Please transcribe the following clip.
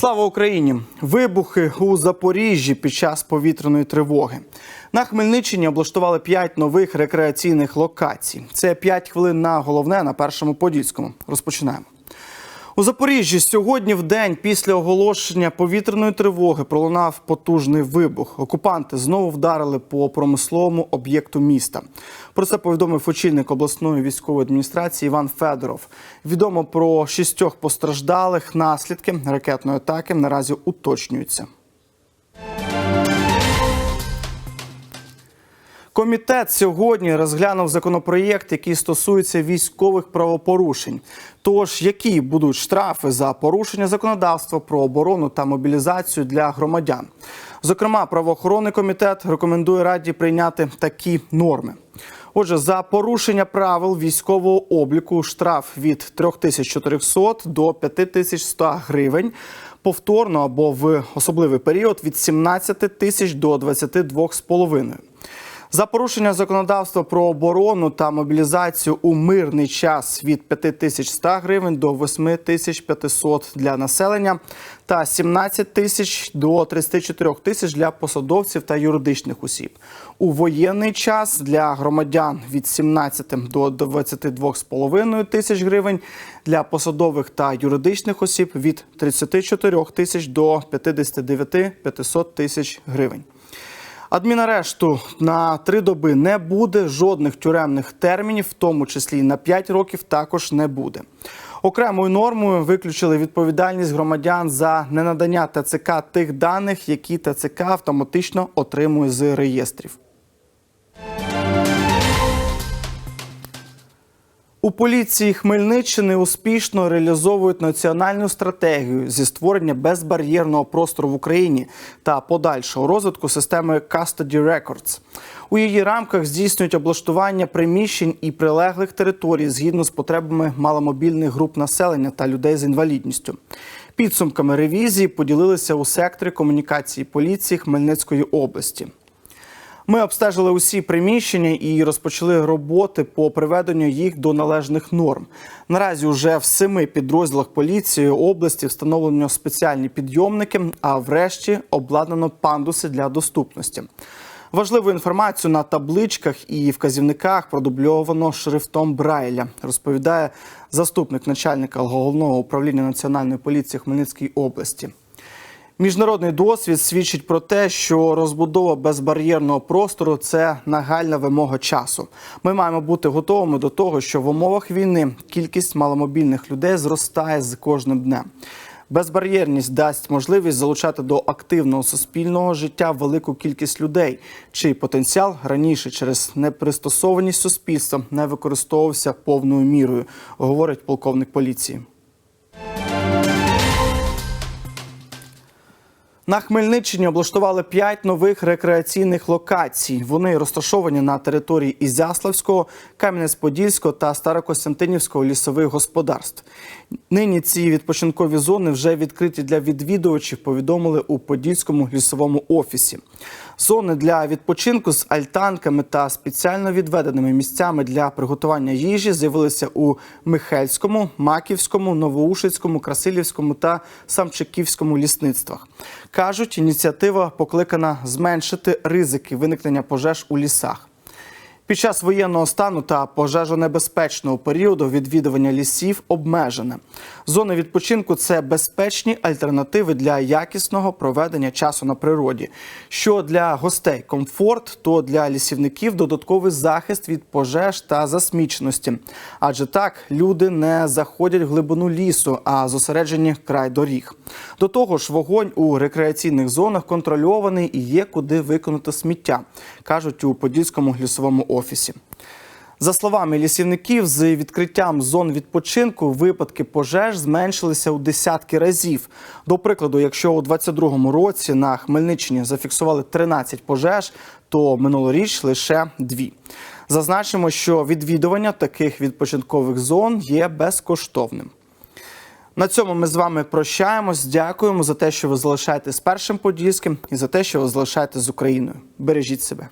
Слава Україні! Вибухи у Запоріжжі під час повітряної тривоги. На Хмельниччині облаштували п'ять нових рекреаційних локацій. Це п'ять хвилин на головне на першому подільському. Розпочинаємо. У Запоріжжі сьогодні в день після оголошення повітряної тривоги пролунав потужний вибух. Окупанти знову вдарили по промисловому об'єкту міста. Про це повідомив очільник обласної військової адміністрації Іван Федоров. Відомо про шістьох постраждалих наслідки ракетної атаки наразі уточнюються. Комітет сьогодні розглянув законопроєкт, який стосується військових правопорушень. Тож, які будуть штрафи за порушення законодавства про оборону та мобілізацію для громадян? Зокрема, правоохоронний комітет рекомендує раді прийняти такі норми. Отже, за порушення правил військового обліку штраф від 3400 до 5100 гривень. Повторно або в особливий період від 17 тисяч до 22,5. За порушення законодавства про оборону та мобілізацію у мирний час від 5100 гривень до 8500 для населення та 17 тисяч до 34 тисяч для посадовців та юридичних осіб. У воєнний час для громадян від 17 до 22,5 тисяч гривень, для посадових та юридичних осіб від 34 тисяч до 59 500 тисяч гривень. Адмінарешту на три доби не буде жодних тюремних термінів, в тому числі і на 5 років також не буде. Окремою нормою виключили відповідальність громадян за ненадання ТЦК тих даних, які ТЦК автоматично отримує з реєстрів. У поліції Хмельниччини успішно реалізовують національну стратегію зі створення безбар'єрного простору в Україні та подальшого розвитку системи Custody Records. У її рамках здійснюють облаштування приміщень і прилеглих територій згідно з потребами маломобільних груп населення та людей з інвалідністю. Підсумками ревізії поділилися у секторі комунікації поліції Хмельницької області. Ми обстежили усі приміщення і розпочали роботи по приведенню їх до належних норм. Наразі вже в семи підрозділах поліції області встановлено спеціальні підйомники, а врешті обладнано пандуси для доступності. Важливу інформацію на табличках і вказівниках продубльовано шрифтом Брайля, розповідає заступник начальника головного управління національної поліції Хмельницької області. Міжнародний досвід свідчить про те, що розбудова безбар'єрного простору це нагальна вимога часу. Ми маємо бути готовими до того, що в умовах війни кількість маломобільних людей зростає з кожним днем. Безбар'єрність дасть можливість залучати до активного суспільного життя велику кількість людей, чий потенціал раніше через непристосованість суспільства не використовувався повною мірою, говорить полковник поліції. На Хмельниччині облаштували п'ять нових рекреаційних локацій. Вони розташовані на території Ізяславського, Кам'янець-Подільського та Старокостянтинівського лісових господарств. Нині ці відпочинкові зони вже відкриті для відвідувачів. Повідомили у Подільському лісовому офісі. Зони для відпочинку з альтанками та спеціально відведеними місцями для приготування їжі з'явилися у Михельському, Маківському, Новоушицькому, Красилівському та Самчиківському лісництвах. Кажуть, ініціатива покликана зменшити ризики виникнення пожеж у лісах. Під час воєнного стану та пожежонебезпечного періоду відвідування лісів обмежене. Зони відпочинку це безпечні альтернативи для якісного проведення часу на природі. Що для гостей комфорт, то для лісівників додатковий захист від пожеж та засміченості. Адже так люди не заходять в глибину лісу, а зосереджені край доріг. До того ж, вогонь у рекреаційних зонах контрольований і є куди виконати сміття, кажуть у Подільському лісовому офісі. За словами лісівників, з відкриттям зон відпочинку випадки пожеж зменшилися у десятки разів. До прикладу, якщо у 2022 році на Хмельниччині зафіксували 13 пожеж, то минулоріч лише дві. Зазначимо, що відвідування таких відпочинкових зон є безкоштовним. На цьому ми з вами прощаємось. Дякуємо за те, що ви залишаєтесь першим подільським і за те, що ви залишаєтесь з Україною. Бережіть себе.